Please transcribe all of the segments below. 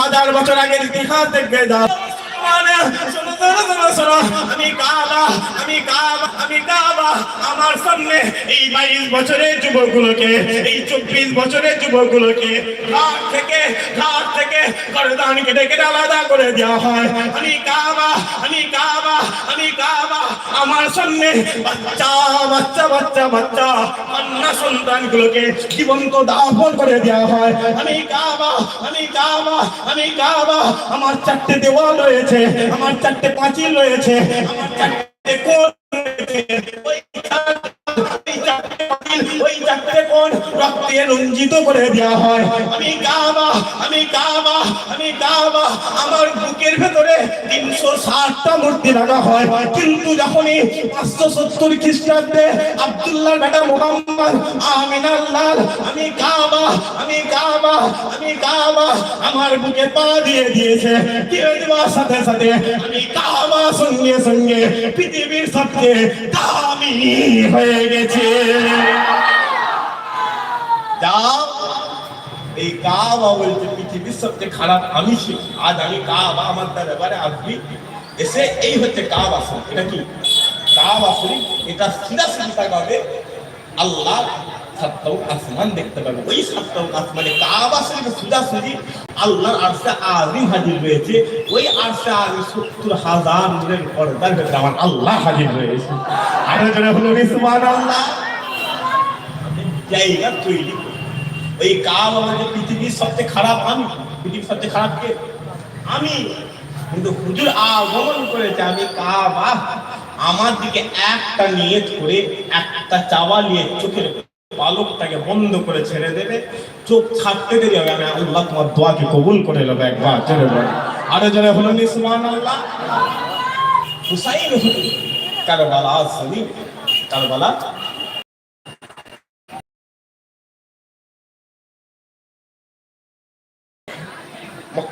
হাজার বছর আগের ইতিহাস দেখবে যাও আমি কাবা আমি আমি কাবা আমার সামনে আমি কাবা আমি আমার বাচ্চা বাচ্চা বাচ্চা বাচ্চা কন্যা সন্তানগুলোকে জীবন্ত দাফন করে দেওয়া হয় আমি কাবা আমি কাবা আমি কাবা আমার চারটে দেওয়াল রয়েছে, আমার চারটে পাঁচিল রয়েছে। রক্তে রঞ্জিত করে দেওয়া হয়। আমি কাবা আমি কাবা আমি কাবা আমার তিনশো ষাটটা মূর্তি পাঁচশো সত্তর খ্রিস্টাব্দে আমার বুকে পা দিয়ে দিয়েছে। দিয়ে দেওয়ার সাথে সাথে সঙ্গে সঙ্গে পৃথিবীর সবচেয়ে দামি হয়ে গেছে। কাবা বলছে, পৃথিবীর সবচেয়ে খারাপ আমি আজ আমি কাবা আমার তার এবারে আসবি। এসে এই হচ্ছে কাবা শরীফ, এটা কি? কাবা শরীফ, এটা সিধা সিধি তাকাবে আল্লাহ সাতটাও আসমান দেখতে পাবে। ওই সাতটাও আসমানে কাবা শরীফ সিধা সিধি আল্লাহর আরশে আজিম হাজির রয়েছে। ওই আরশে আজিম সত্তর হাজার নূরের পর্দার ভেতরে আমার আল্লাহ হাজির রয়েছে। আরও জনে হলো সুবহানাল্লাহ। জায়গা তৈরি ওই কাব আমাদের পৃথিবীর সবচেয়ে খারাপ আমি, পৃথিবীর সবচেয়ে খারাপ কে? আমি। কিন্তু হুজুর আগমন করেছে, আমি কাবা আমার দিকে একটা নিয়ত করে, একটা চাওয়া নিয়ে চোখের পালকটাকে বন্ধ করে ছেড়ে দেবে। চোখ ছাড়তে দেরি হবে, আমি আল্লাহ তোমার দোয়াকে কবুল করে নেব একবার, জোরে বলে। আরও জোরে হলো নিসমান আল্লাহ হুসাইন হুজুর, কারবালা সলিম কারবালা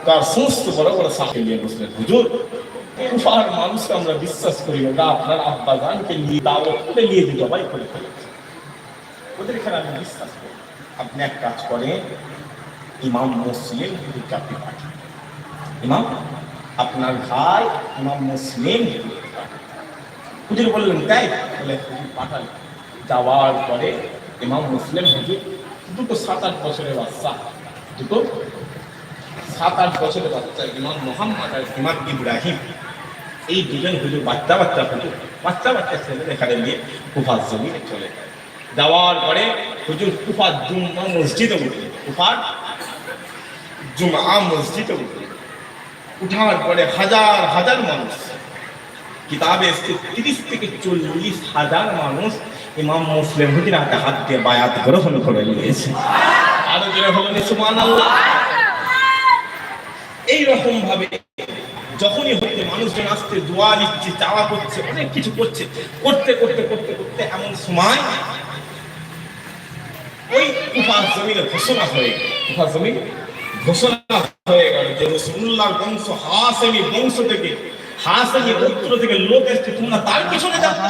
মক্কার সমস্ত বড় বড় সাথে নিয়ে বসলেন হুজুর কুফার মানুষকে আমরা বিশ্বাস করি না আপনার আব্বা গানকে নিয়ে দাওয়াত করে নিয়ে দিল জবাই করে ওদের এখানে আমি বিশ্বাস করি আপনি এক কাজ করেন, ইমাম মুসলিম আপনি পাঠান ইমাম, আপনার ভাই ইমাম মুসলিম। হুজুর বললেন তাই বলে হুজুর পাঠালেন। যাওয়ার পরে ইমাম মুসলিম হুজুর দুটো সাত আট বছরের বাচ্চা, দুটো সাত আট বছরের বাচ্চা ইমাম মোহাম্মদ আর ইমাম ইব্রাহিম, এই দুজন হুজুর বাচ্চা বাচ্চা হুজুর। বাচ্চা বাচ্চা ছেলেদের এখানে নিয়ে কুফার জমিনে চলে যায়। যাওয়ার পরে হুজুর কুফার জুম্মা মসজিদে উঠলেন কুফার জুমা মসজিদে উঠলেন উঠার পরে হাজার হাজার মানুষ, কিতাবে এসছে তিরিশ থেকে চল্লিশ হাজার মানুষ ইমাম মুসলিম হুজুর হাতে হাত দিয়ে বায়াত গ্রহণ করে নিয়েছে। আরও হলো সুমান আল্লাহ এইরকম ভাবে যখনই হচ্ছে মানুষজন আসছে, দোয়া নিচ্ছে, চাওয়া করছে, অনেক কিছু করছে, করতে করতে করতে করতে এমন সময় ওই উপাস জমিনে ঘোষণা হয়ে উপাস জমিনে ঘোষণা হয়ে গেল যে রসুল্লাহর বংশ হাসেমি বংশ থেকে, হাসেমি গোত্র থেকে লোক এসছে, তোমরা তার পিছনে যাচ্ছ।